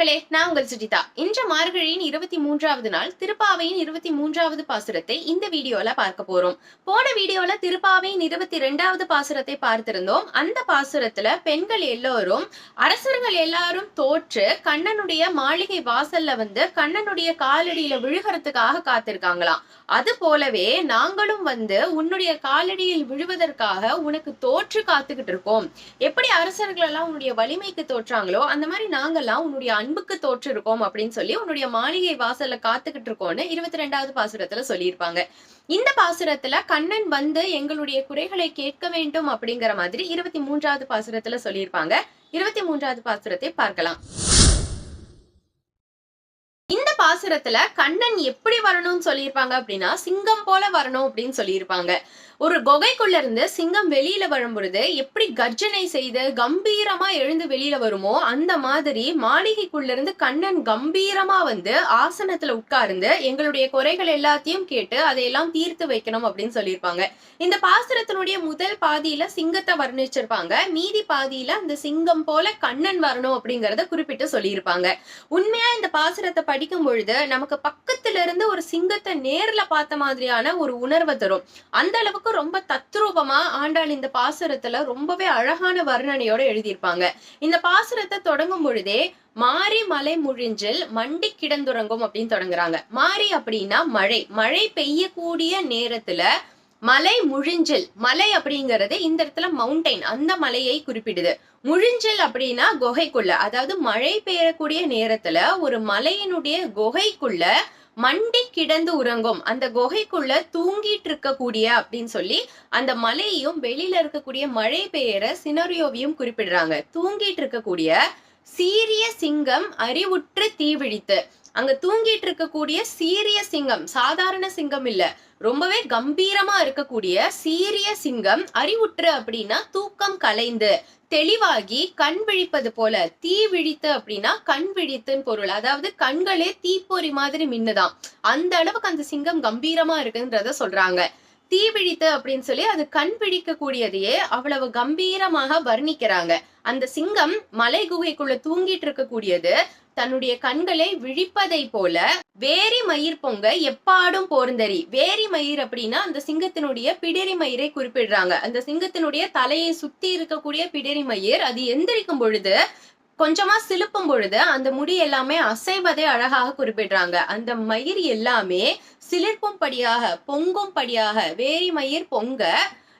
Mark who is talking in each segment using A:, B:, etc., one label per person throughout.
A: மக்களே நான் உங்கள் சுஜிதா. இன்று மார்கழியின் இருபத்தி மூன்றாவது நாள் திருப்பாவையின் இருபத்தி மூன்றாவது பாசுரத்தை இந்த வீடியோல பார்க்க போறோம். போன வீடியோல திருப்பாவையின் இருபத்தி ரெண்டாவது பாசுரத்தை பார்த்திருந்தோம். அந்த பாசுரத்துல பெண்கள் எல்லோரும் அரசர்கள் எல்லாரும் தோற்று கண்ணனுடைய மாளிகை வாசல்ல வந்து கண்ணனுடைய காலடியில விழுகிறதுக்காக காத்திருக்காங்களாம். அது போலவே நாங்களும் வந்து உன்னுடைய காலடியில் விழுவதற்காக உனக்கு தோற்று காத்துக்கிட்டு இருக்கோம். எப்படி அரசர்கள் எல்லாம் உன்னுடைய வலிமைக்கு தோற்றாங்களோ அந்த மாதிரி நாங்கெல்லாம் உன்னுடைய அன்புக்கு தோற்று இருக்கோம் அப்படின்னு சொல்லி உன்னுடைய மாளிகை வாசல்ல காத்துக்கிட்டு இருக்கோம்னு இருபத்தி ரெண்டாவது பாசுரத்துல சொல்லியிருப்பாங்க. இந்த பாசுரத்துல கண்ணன் வந்து எங்களுடைய குறைகளை கேட்க வேண்டும் அப்படிங்கிற மாதிரி இருபத்தி மூன்றாவது பாசுரத்துல சொல்லியிருப்பாங்க. இருபத்தி மூன்றாவது பாசுரத்தை பார்க்கலாம். பாசுரத்துல கண்ணன் எப்படி வரணும்னு சொல்லியிருப்பாங்க அப்படின்னா சிங்கம் போல வரணும் அப்படின்னு சொல்லியிருப்பாங்க. ஒரு குகைக்குள்ள இருந்து சிங்கம் வெளியில வரும்பொழுது எப்படி கர்ஜனை செய்து கம்பீரமா எழுந்து வெளியில வருமோ அந்த மாதிரி மாளிகைக்குள்ள இருந்து கண்ணன் கம்பீரமா வந்து ஆசனத்துல உட்கார்ந்து எங்களுடைய குறைகள் எல்லாத்தையும் கேட்டு அதையெல்லாம் தீர்த்து வைக்கணும் அப்படின்னு சொல்லியிருப்பாங்க. இந்த பாசுரத்தினுடைய முதல் பாதியில சிங்கத்தை வர்ணிச்சிருப்பாங்க. மீதி பாதியில அந்த சிங்கம் போல கண்ணன் வரணும் அப்படிங்கறத குறிப்பிட்டு சொல்லியிருப்பாங்க. உண்மையா இந்த பாசுரத்தை படிக்கும் பொழுது நமக்கு பக்கத்துல இருந்து ஒரு சிங்கத்தை நேர்ல பார்த்த மாதிரியான ஒரு உணர்வை தரும். அந்த அளவுக்கு ரொம்ப தத்ரூபமா ஆண்டாள் இந்த பாசுரத்துல ரொம்பவே அழகான வர்ணனையோட எழுதியிருப்பாங்க. இந்த பாசுரத்தை தொடங்கும் பொழுதே மாரி மலை முழிஞ்சில் மண்டி கிடந்துறங்கும் அப்படின்னு தொடங்குறாங்க. மாரி அப்படின்னா மழை. மழை பெய்யக்கூடிய நேரத்துல மலை முழிஞ்சில் மலை அப்படிங்கறது இந்த இடத்துல மவுண்டைன் அந்த மலையை குறிப்பிடுது. முழிஞ்சல் அப்படின்னா குகைக்குள்ள அதாவது மழை பெய்யக்கூடிய நேரத்துல ஒரு மலையினுடைய குகைக்குள்ள மண்டி கிடந்து உறங்கும். அந்த குகைக்குள்ள தூங்கிட்டு இருக்கக்கூடிய அப்படின்னு சொல்லி அந்த மலையையும் வெளியில இருக்கக்கூடிய மழை பெய்யற சினரியோவையும் குறிப்பிடுறாங்க. தூங்கிட்டு இருக்கக்கூடிய சீரிய சிங்கம் அறிவுற்று தீவிழித்து அங்க தூங்கிட்டு இருக்கக்கூடிய சீரிய சிங்கம் சாதாரண சிங்கம் இல்ல. ரொம்பவே கம்பீரமா இருக்கக்கூடிய சீரிய சிங்கம் அறிவுற்று அப்படின்னா தூக்கம் கலைந்து தெளிவாகி கண் விழிப்பது போல தீ விழித்து அப்படின்னா கண் விழித்துன்னு பொருள். அதாவது கண்களே தீப்பொறி மாதிரி மின்னுதான். அந்த அளவுக்கு அந்த சிங்கம் கம்பீரமா இருக்குன்றத சொல்றாங்க. தீ விழித்து அப்படின்னு சொல்லி அது கண் பிடிக்கக்கூடியதையே அவ்வளவு கம்பீரமாக வர்ணிக்கிறாங்க. அந்த சிங்கம் மலை குகைக்குள்ள தூங்கிட்டு இருக்கக்கூடியது தன்னுடைய கண்களை விழிப்பதை போல வேரி மயிர் பொங்க எப்பாடும் போர்ந்தரி வேரி மயிர் அப்படின்னா அந்த சிங்கத்தினுடைய பிடரி மயிரை குறிப்பிடுறாங்க. அந்த சிங்கத்தினுடைய தலையை சுத்தி இருக்கக்கூடிய பிடரி மயிர் அது எந்திரிக்கும் பொழுது கொஞ்சமா சிலுப்பும் பொழுது அந்த முடி எல்லாமே அசைவதை அழகாக குறிப்பிடுறாங்க. அந்த மயிர் எல்லாமே சிலிர்ப்பும் படியாக பொங்கும் படியாக வேரி மயிர் பொங்க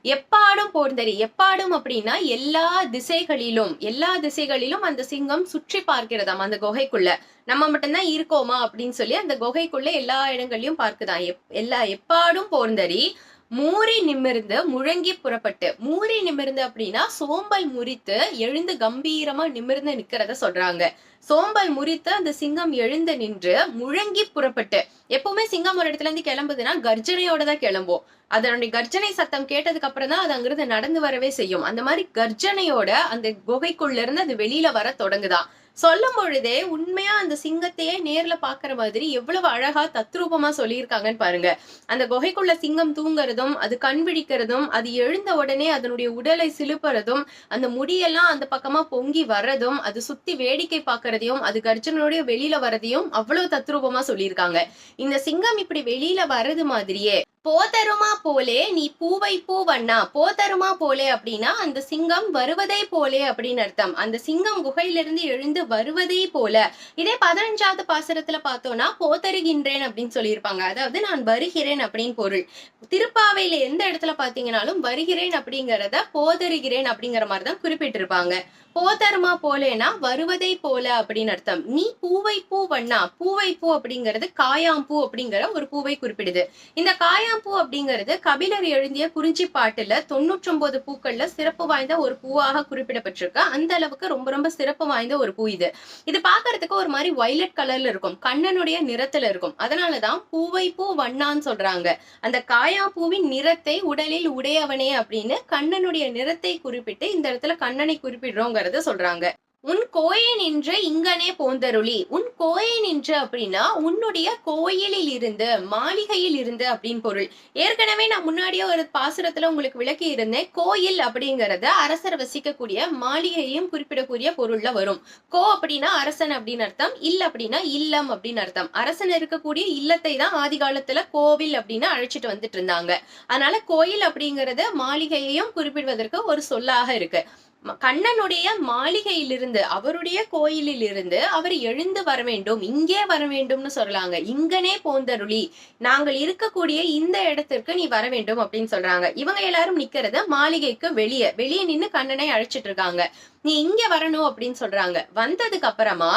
A: எப்பாடும் போர்ந்தரி எப்பாடும் அப்படின்னா எல்லா திசைகளிலும் எல்லா திசைகளிலும் அந்த சிங்கம் சுற்றி பார்க்கிறதாம் அந்த குகைக்குள்ள. நம்ம மட்டும்தான் இருக்கோமா அப்படின்னு சொல்லி அந்த குகைக்குள்ள எல்லா இடங்களையும் பார்க்குதான் எப் எல்லா எப்பாடும் போர்ந்தரி மூறி நிமிர்ந்து முழங்கி புறப்பட்டு மூறி நிமிர்ந்து அப்படின்னா சோம்பல் முறித்து எழுந்து கம்பீரமா நிமிர்ந்து நிக்கிறத சொல்றாங்க. சோம்பல் முறித்து அந்த சிங்கம் எழுந்து நின்று முழங்கி புறப்பட்டு எப்பவுமே சிங்கம் ஒரு இடத்துல இருந்து கிளம்புதுன்னா கர்ஜனையோட தான் கிளம்பும். அதனுடைய கர்ஜனை சத்தம் கேட்டதுக்கு அப்புறம் தான் அது அங்கிருந்து நடந்து வரவே செய்யும். அந்த மாதிரி கர்ஜனையோட அந்த குகைக்குள்ள இருந்து அது வெளியில வர தொடங்குதான். சொல்லும் பொழுதே உண்மையா அந்த சிங்கத்தையே நேர்ல பாக்குற மாதிரி எவ்வளவு அழகா தத்ரூபமா சொல்லியிருக்காங்கன்னு பாருங்க. அந்த குகைக்குள்ள சிங்கம் தூங்குறதும் அது கண் விழிக்கிறதும் அது எழுந்த உடனே அதனுடைய உடலை சிலுப்புறதும் அந்த முடியெல்லாம் அந்த பக்கமா பொங்கி வர்றதும் அது சுத்தி வேடிக்கை பார்க்கறதையும் அது கர்ஜனோடைய வெளியில வரதையும் அவ்வளவு தத்ரூபமா சொல்லியிருக்காங்க. இந்த சிங்கம் இப்படி வெளியில வர்றது மாதிரியே போதருமா போலே நீ பூவை பூவண்ணா போதருமா போலே அப்படின்னா அந்த சிங்கம் வருவதை போலே அப்படின்னு அர்த்தம். அந்த சிங்கம் குகையிலிருந்து எழுந்து வருவதே போல. இதே பதினஞ்சாவது பாசுரத்துல பார்த்தோம்னா போத்தருகின்றேன் அப்படின்னு சொல்லியிருப்பாங்க. அதாவது நான் வருகிறேன் அப்படின்னு பொருள். திருப்பாவையில எந்த இடத்துல பாத்தீங்கன்னாலும் வருகிறேன் அப்படிங்கிறத போதருகிறேன் அப்படிங்கிற மாதிரி தான் குறிப்பிட்டிருப்பாங்க. போதருமா போலேனா வருவதை போல அப்படின்னு அர்த்தம். நீ பூவை பூ வண்ணா. பூவை பூ அப்படிங்கிறது காயாம்பூ அப்படிங்கிற ஒரு பூவை குறிப்பிடுது. இந்த காயா காயாம்பூ அப்படிங்கிறது கபிலர் எழுதிய குறிஞ்சி பாட்டுல தொண்ணூற்றி ஒன்பது பூக்கள்ல சிறப்பு வாய்ந்த ஒரு பூவாக குறிப்பிடப்பட்டிருக்கு. அந்த அளவுக்கு ரொம்ப ரொம்ப சிறப்பு வாய்ந்த ஒரு பூ இது. இது பாக்குறதுக்கு ஒரு மாதிரி வைலட் கலர்ல இருக்கும். கண்ணனுடைய நிறத்துல இருக்கும். அதனாலதான் பூவை பூ வண்ணான்னு சொல்றாங்க. அந்த காயாப்பூவின் நிறத்தை உடலில் உடையவனே அப்படின்னு கண்ணனுடைய நிறத்தை குறிப்பிட்டு இந்த இடத்துல கண்ணனை குறிப்பிடுறோங்கிறத சொல்றாங்க. உன் கோயை நின்று இங்கனே போந்தருளி. உன் கோயை நின்று அப்படின்னா உன்னுடைய கோயிலில் இருந்து மாளிகையில் இருந்து அப்படின்னு பொருள். ஏற்கனவே நான் முன்னாடியே ஒரு பாசுரத்துல உங்களுக்கு விளக்கி இருந்தேன். கோயில் அப்படிங்கறது அரசர் வசிக்கக்கூடிய மாளிகையும் குறிப்பிடக்கூடிய பொருள்ல வரும். கோ அப்படின்னா அரசன் அப்படின்னு அர்த்தம். இல்ல அப்படின்னா இல்லம் அப்படின்னு அர்த்தம். அரசன் இருக்கக்கூடிய இல்லத்தை தான் ஆதி காலத்துல கோவில் அப்படின்னு அழைச்சிட்டு வந்துட்டு இருந்தாங்க. அதனால கோயில் அப்படிங்கறது மாளிகையையும் குறிப்பிடுவதற்கு ஒரு சொல்லாக இருக்கு. கண்ணனுடைய மாளிகையிலிருந்து அவருடைய கோயிலில் இருந்து அவர் எழுந்து வர வேண்டும். இங்கே வர வேண்டும்னு சொல்றாங்க இங்கனே போந்தருளி நாங்கள் இருக்கக்கூடிய இந்த இடத்திற்கு நீ வர வேண்டும் அப்படின்னு சொல்றாங்க. இவங்க எல்லாரும் நிக்கிறத மாளிகைக்கு வெளியே வெளியே நின்று கண்ணனை அழைச்சிட்டு இருக்காங்க நீ இங்க வரணும் அப்படின்னு சொல்றாங்க. வந்ததுக்கு அப்புறமா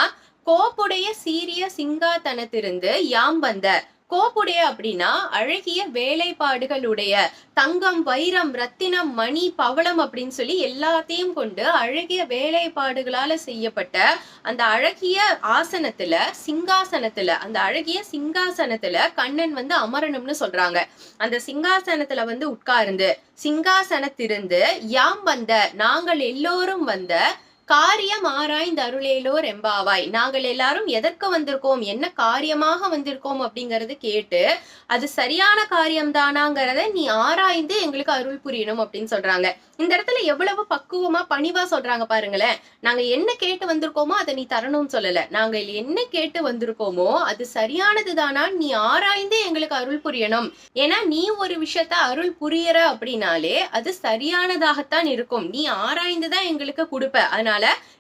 A: கோப்புடைய சீரிய சிங்காதனத்திலிருந்து யாம் வந்த கோப்புடைய அப்படின்னா அழகிய வேலைப்பாடுகளுடைய தங்கம் வைரம் ரத்தினம் மணி பவளம் அப்படின்னு சொல்லி எல்லாத்தையும் கொண்டு அழகிய வேலைப்பாடுகளால செய்யப்பட்ட அந்த அழகிய ஆசனத்துல சிங்காசனத்துல அந்த அழகிய சிங்காசனத்துல கண்ணன் வந்து அமரணும்னு சொல்றாங்க. அந்த சிங்காசனத்துல வந்து உட்கார்ந்து சிங்காசனத்திருந்து யாம் வந்த நாங்கள் எல்லோரும் வந்த காரியம் ஆராய்ந்து அருளேலோர் எம்பாவாய் நாங்கள் எல்லாரும் எதற்கு வந்திருக்கோம்? என்ன காரியமாக வந்திருக்கோம்? அப்படிங்கறது கேட்டு அது சரியான காரியம் தானாங்கிறத நீ ஆராய்ந்து எங்களுக்கு அருள் புரியணும் அப்படின்னு சொல்றாங்க. இந்த இடத்துல எவ்வளவு பக்குவமா பணிவா சொல்றாங்க பாருங்களேன். நாங்க என்ன கேட்டு வந்திருக்கோமோ அதை நீ தரணும்னு சொல்லல. நாங்கள் என்ன கேட்டு வந்திருக்கோமோ அது சரியானது தானா நீ ஆராய்ந்து எங்களுக்கு அருள் புரியணும். ஏன்னா நீ ஒரு விஷயத்த அருள் புரியற அப்படின்னாலே அது சரியானதாகத்தான் இருக்கும். நீ ஆராய்ந்துதான் எங்களுக்கு கொடுப்ப. அதனால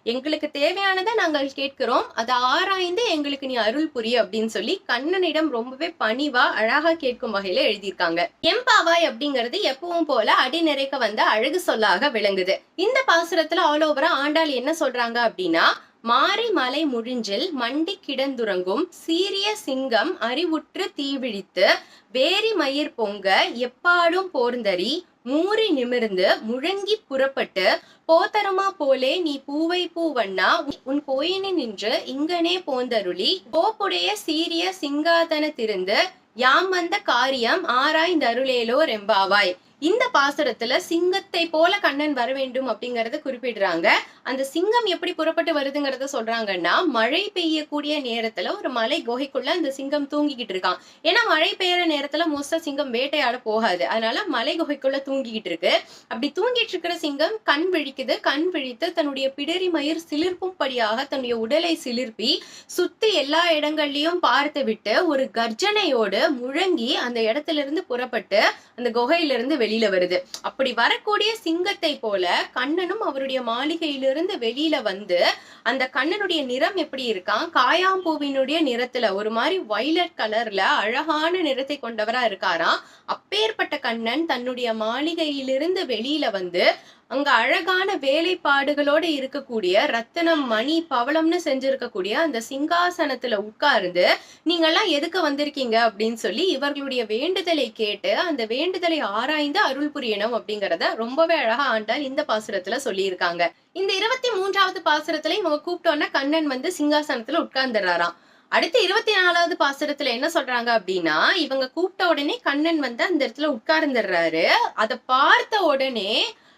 A: எங்களுக்கு தேவையானதை நாங்கள் கேட்கிறோம். அதை ஆராய்ந்து எங்களுக்கு நீ அருள் புரிய அப்படின்னு சொல்லி கண்ணனிடம் ரொம்பவே பணிவா அழகா கேட்கும் வகையில எழுதியிருக்காங்க. எம்பாவாய் அப்படிங்கிறது எப்பவும் போல அடி நிறைக்க வந்த அழகு சொல்லாக விளங்குது. இந்த பாசுரத்துல ஆல் ஓவரா ஆண்டாள் என்ன சொல்றாங்க அப்படின்னா மாறி மலை முழிஞ்சில் மண்டி கிடந்துறங்கும் சீரிய சிங்கம் அறிவுற்று தீவிழித்து வேரி மயிர் பொங்க எப்பாடும் போர்ந்தறி மூறி நிமிர்ந்து முழங்கி புறப்பட்டு போத்தரமா போலே நீ பூவை பூவண்ணா உன் கோயினி நின்று இங்கனே போந்தருளி போப்புடைய சீரிய சிங்காதனத்திருந்து யாம் வந்த காரியம் ஆராய்ந்தருளேலோ ரெம்பாவாய். இந்த பாசுரத்துல சிங்கத்தை போல கண்ணன் வர வேண்டும் அப்படிங்கறத குறிப்பிடுறாங்க. அந்த சிங்கம் எப்படி புறப்பட்டு வருதுங்கிறத சொல்றாங்கன்னா மழை பெய்யக்கூடிய நேரத்துல ஒரு மலை குகைக்குள்ள அந்த சிங்கம் தூங்கிக்கிட்டு இருக்கான். ஏன்னா மழை பெய்யற நேரத்துல மோஸ்டா சிங்கம் வேட்டையாட போகாது. அதனால மலை குகைக்குள்ள தூங்கிக்கிட்டு இருக்கு. அப்படி தூங்கிட்டு இருக்கிற சிங்கம் கண் விழிக்குது. கண் விழித்து தன்னுடைய பிடரி மயிர் சிலிர்ப்பும்படியாக தன்னுடைய உடலை சிலிர்ப்பி சுத்தி எல்லா இடங்கள்லயும் பார்த்து விட்டு ஒரு கர்ஜனையோடு முழங்கி அந்த இடத்துல இருந்து புறப்பட்டு அந்த குகையில இருந்து வெளியில வருது. அப்படி வரக்கூடிய சிங்கத்தை போல கண்ணனும் அவருடைய மாளிகையிலிருந்து வெளியில வந்து அந்த கண்ணனுடைய நிறம் எப்படி இருக்கான் காயாம்பூவினுடைய நிறத்துல ஒரு மாதிரி வைலட் கலர்ல அழகான நிறத்தை கொண்டவரா இருக்காராம். அப்பேற்பட்ட கண்ணன் தன்னுடைய மாளிகையிலிருந்து வெளியில வந்து அங்க அழகான வேலைப்பாடுகளோட இருக்கக்கூடிய ரத்தனம் மணி பவளம்னு செஞ்சிருக்கக்கூடிய அந்த சிங்காசனத்துல உட்கார்ந்து நீங்கெல்லாம் எதுக்கு வந்திருக்கீங்க? அப்படின்னு சொல்லி இவர்களுடைய வேண்டுதலை கேட்டு அந்த வேண்டுதலை ஆராய்ந்து அருள் புரியணும் அப்படிங்கறத ரொம்பவே அழகா ஆண்டால் இந்த பாசுரத்துல சொல்லியிருக்காங்க. இந்த இருபத்தி மூன்றாவது பாசுரத்துல இவங்க கூப்பிட்டோன்னா கண்ணன் வந்து சிங்காசனத்துல உட்கார்ந்துடுறாராம். அடுத்து இருபத்தி நாலாவது பாசுரத்துல என்ன சொல்றாங்க அப்படின்னா இவங்க கூப்பிட்ட உடனே கண்ணன் வந்து அந்த இடத்துல உட்கார்ந்துடுறாரு. அதை பார்த்த உடனே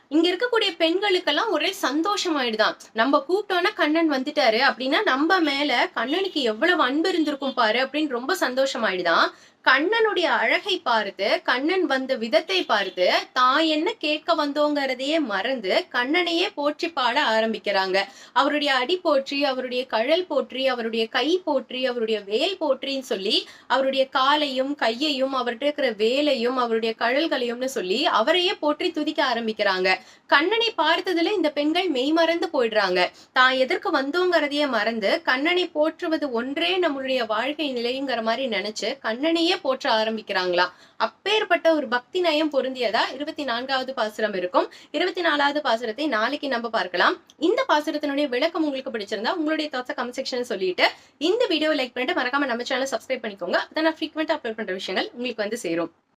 A: இங்க இருக்கக்கூடிய பெண்களுக்கெல்லாம் ஒரே சந்தோஷமாயிடுதான். நம்ம கூப்பிட்டோன்னா கண்ணன் வந்துட்டாரு அப்படின்னா நம்ம மேல கண்ணனுக்கு எவ்வளவு அன்பு இருந்திருக்கும் பாரு அப்படின்னு ரொம்ப சந்தோஷமாயிடுதான். கண்ணனுடைய அழகை பார்த்து கண்ணன் வந்த விதத்தை பார்த்து தான் என்ன கேட்க வந்தோங்கிறதையே மறந்து கண்ணனையே போற்றி பாட ஆரம்பிக்கிறாங்க. அவருடைய அடி போற்றி அவருடைய கழல் போற்றி அவருடைய கை போற்றி அவருடைய வேல் போற்றின்னு சொல்லி அவருடைய காலையும் கையையும் அவர்கிட்ட இருக்கிற வேலையும் அவருடைய கழல்களையும்னு சொல்லி அவரையே போற்றி துதிக்க ஆரம்பிக்கிறாங்க. கண்ணனை பார்த்ததுல இந்த பெண்கள் மெய்மறந்து போயிடுறாங்க. தான் எதற்கு வந்தோங்கிறதையே மறந்து கண்ணனை போற்றுவது ஒன்றே நம்மளுடைய வாழ்க்கை நிலைங்கிற மாதிரி நினைச்சு கண்ணனையே போற்ற ஆரம்பிக்கிறாங்களா? அப்பேற்பட்ட ஒரு பக்தி நயம் பொருந்தியதா? இருபத்தி நான்காவது பாசுரம் இருக்கும். இருபத்தி நாலாவது பாசுரத்தை நாளைக்கு நம்ம பார்க்கலாம். இந்த பாசுரத்தினுடைய விளக்கம் உங்களுக்கு பிடிச்சிருந்தா உங்களுடைய தாட்ஸ் கமெண்ட் செக்ஷன் சொல்லிட்டு இந்த வீடியோ லைக் பண்ணிட்டு மறக்காம நம்ம சேனல் சப்ஸ்கிரைப் பண்ணிக்கோங்க. அப்பதான் நான் அப்லோட் பண்ற விஷயங்கள் உங்களுக்கு வந்து சேரும்.